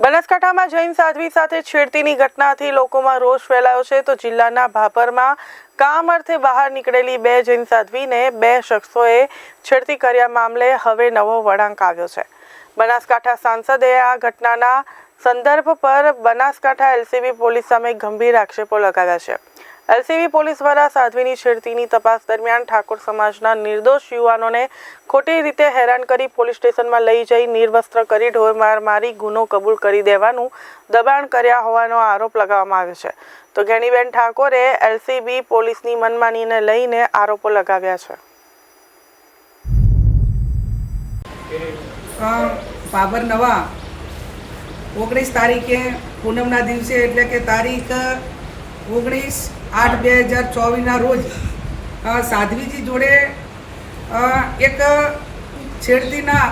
બનાસકાંઠામાં જૈન સાધ્વી સાથે છેડતીની ઘટનાથી લોકોમાં રોષ ફેલાયો છે. તો જિલ્લાના ભાપરમાં કામ અર્થે બહાર નીકળેલી બે જૈન સાધ્વીને બે શખ્સોએ છેડતી કર્યા મામલે હવે નવો વળાંક આવ્યો છે. બનાસકાંઠા સાંસદે આ ઘટનાના સંદર્ભ પર બનાસકાંઠા એલસીબી પોલીસ સામે ગંભીર આક્ષેપો લગાવ્યા છે. એલસીબી પોલીસ દ્વારા સાધ્વીની છેડતીની તપાસ દરમિયાન ઠાકોર સમાજના નિર્દોષ યુવાનોને ખોટી રીતે હેરાન કરી પોલીસ સ્ટેશનમાં લઈ જઈ નિર્વસ્ત્ર કરી ઢોરમાર મારી ગુનો કબૂલ કરી દેવાનું દબાણ કર્યા હોવાનો આરોપ લગાવવામાં આવ્યો છે. તો ઘેણીબેન ઠાકોરે એલસીબી પોલીસની મનમાનીને લઈને આરોપો લગાવ્યા છે. બાબર નવા, ઓગણીસ તારીખે પૂનમના દિવસે એટલે કે તારીખ ઓગણીસ આઠ બે હજાર ચોવીસના રોજ સાધ્વીજી જોડે એક છેડતીના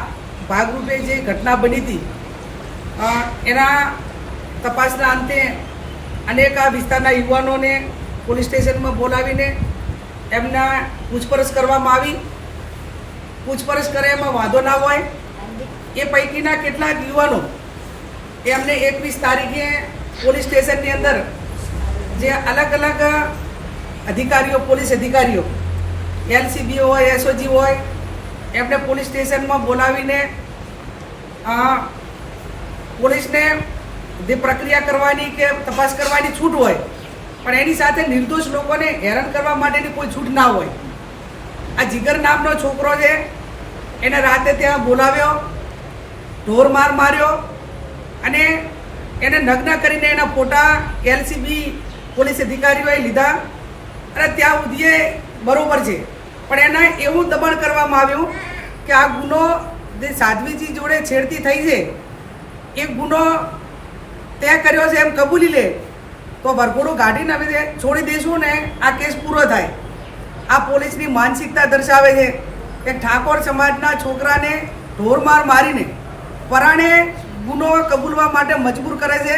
ભાગરૂપે જે ઘટના બની હતી એના તપાસના અંતે અનેક વિસ્તારના યુવાનોને પોલીસ સ્ટેશનમાં બોલાવીને એમના પૂછપરછ કરવામાં આવી. પૂછપરછ કરે, એમાં વાંધો ના હોય. એ પૈકીના કેટલાક યુવાનો એમને એકવીસ તારીખે પોલીસ સ્ટેશનની અંદર જે અલગ અલગ અધિકારીઓ, પોલીસ અધિકારીઓ એલસીબી હોય એસઓજી હોય, એમને પોલીસ સ્ટેશનમાં બોલાવીને પોલીસને જે પ્રક્રિયા કરવાની કે તપાસ કરવાની છૂટ હોય, પણ એની સાથે નિર્દોષ લોકોને હેરાન કરવા માટેની કોઈ છૂટ ના હોય. આ જીગર નામનો છોકરો છે, એને રાતે ત્યાં બોલાવ્યો, ઢોર માર માર્યો અને એને નગ્ન કરીને એના ફોટા એલસીબી પોલીસ અધિકારીઓએ લીધા અને ત્યાં સુધીએ બરોબર છે. પણ એને એવું દબાણ કરવામાં આવ્યું કે આ ગુનો જે સાધ્વીજી જોડે છેડતી થઈ છે, એ ગુનો તે કર્યો છે એમ કબૂલી લે. તો વરઘોડું કાઢીને અમે છોડી દઈશું ને, આ કેસ પૂરો થાય. આ પોલીસની માનસિકતા દર્શાવે છે કે ઠાકોર સમાજના છોકરાને ઢોરમાર મારીને પરાણે ગુનો કબૂલવા માટે મજબૂર કરે છે.